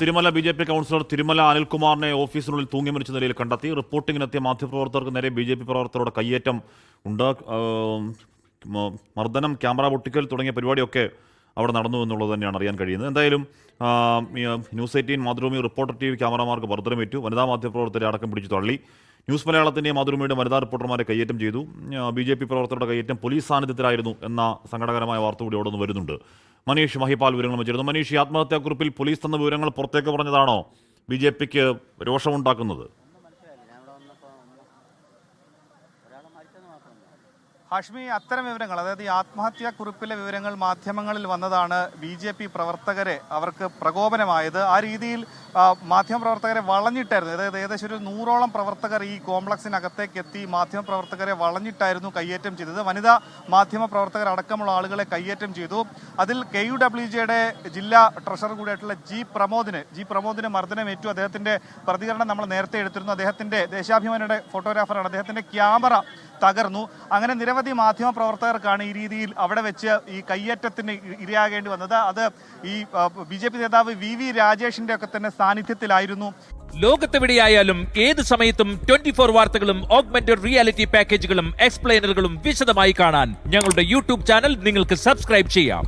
Thirumala B J P councillor Thirumala അനിൽകുമാറിനെ ഓഫീസിനുള്ളിൽ തൂങ്ങി മരിച്ച നിലയിൽ കണ്ടെത്തി. റിപ്പോർട്ടിങ്ങിനെത്തിയ മാധ്യമപ്രവർത്തകർക്ക് നേരെ ബി ജെ പി പ്രവർത്തകരുടെ കയ്യേറ്റം ഉണ്ട്. മർദ്ദനം ക്യാമറ പൊട്ടിക്കൽ തുടങ്ങിയ പരിപാടിയൊക്കെ അവിടെ നടന്നു എന്നുള്ളത് തന്നെയാണ് അറിയാൻ കഴിയുന്നത്. എന്തായാലും news eighteen Mathrubhumi reporter T V ക്യാമറമാർക്ക് മർദ്ദനമേറ്റു വനിതാ മാധ്യമപ്രവർത്തകരെ അടക്കം പിടിച്ചു തള്ളി. ന്യൂസ് മലയാളത്തിന്റെയും മാതൃഭൂമിയുടെ വനിതാ റിപ്പോർട്ടർമാരെ കയ്യേറ്റം ചെയ്തു. ബി ജെ പി പ്രവർത്തകരുടെ കയ്യേറ്റം പോലീസ് സാന്നിധ്യത്തിലായിരുന്നു എന്ന സങ്കടകരമായ വാർത്ത കൂടി അവിടെ നിന്ന് വരുന്നുണ്ട്. മനീഷ് മഹിപാൽ വിവരങ്ങൾ വെച്ചിരുന്നു. മനീഷ് ഈ ആത്മഹത്യാക്കുറിപ്പിൽ പോലീസ് തന്ന വിവരങ്ങൾ പുറത്തേക്ക് പറഞ്ഞതാണോ ബി ജെ പിക്ക് രോഷമുണ്ടാക്കുന്നത് ഹാഷ്മി അത്തരം വിവരങ്ങൾ അതായത് ഈ ആത്മഹത്യാ കുറിപ്പിലെ വിവരങ്ങൾ മാധ്യമങ്ങളിൽ വന്നതാണ് ബി ജെ പി പ്രവർത്തകരെ അവർക്ക് പ്രകോപനമായത്. ആ രീതിയിൽ മാധ്യമപ്രവർത്തകരെ വളഞ്ഞിട്ടായിരുന്നു. അതായത് ഏകദേശം ഒരു നൂറോളം പ്രവർത്തകർ ഈ കോംപ്ലക്സിനകത്തേക്ക് എത്തി മാധ്യമപ്രവർത്തകരെ വളഞ്ഞിട്ടായിരുന്നു കയ്യേറ്റം ചെയ്തത്. വനിതാ മാധ്യമപ്രവർത്തകർ അടക്കമുള്ള ആളുകളെ കയ്യേറ്റം ചെയ്തു. അതിൽ കെ യു ഡബ്ല്യു ജിയുടെ ജില്ലാ ട്രഷറർ കൂടിയായിട്ടുള്ള ജി പ്രമോദിന് ജി പ്രമോദിന് മർദ്ദനമേറ്റു. അദ്ദേഹത്തിന്റെ പ്രതികരണം നമ്മൾ നേരത്തെ എടുത്തിരുന്നു. അദ്ദേഹത്തിന്റെ ദേശാഭിമാനിയുടെ ഫോട്ടോഗ്രാഫറാണ്. അദ്ദേഹത്തിന്റെ ക്യാമറ തകർന്നു. അങ്ങനെ നിരവധി മാധ്യമ പ്രവർത്തകർക്കാണ് ഈ രീതിയിൽ അവിടെ വെച്ച് ഈ കയ്യേറ്റത്തിന് ഇരയാകേണ്ടി വന്നത്. അത് ഈ ബി ജെ പി നേതാവ് വി വി രാജേഷിന്റെ ഒക്കെ തന്നെ സാന്നിധ്യത്തിലായിരുന്നു. ലോകത്തെവിടെയായാലും ഏത് സമയത്തും ട്വന്റി ഫോർ വാർത്തകളും ഓഗ്മെന്റഡ് റിയാലിറ്റി പാക്കേജുകളും എക്സ്പ്ലെയിനറുകളും വിശദമായി കാണാൻ ഞങ്ങളുടെ യൂട്യൂബ് ചാനൽ നിങ്ങൾക്ക് സബ്സ്ക്രൈബ് ചെയ്യാം.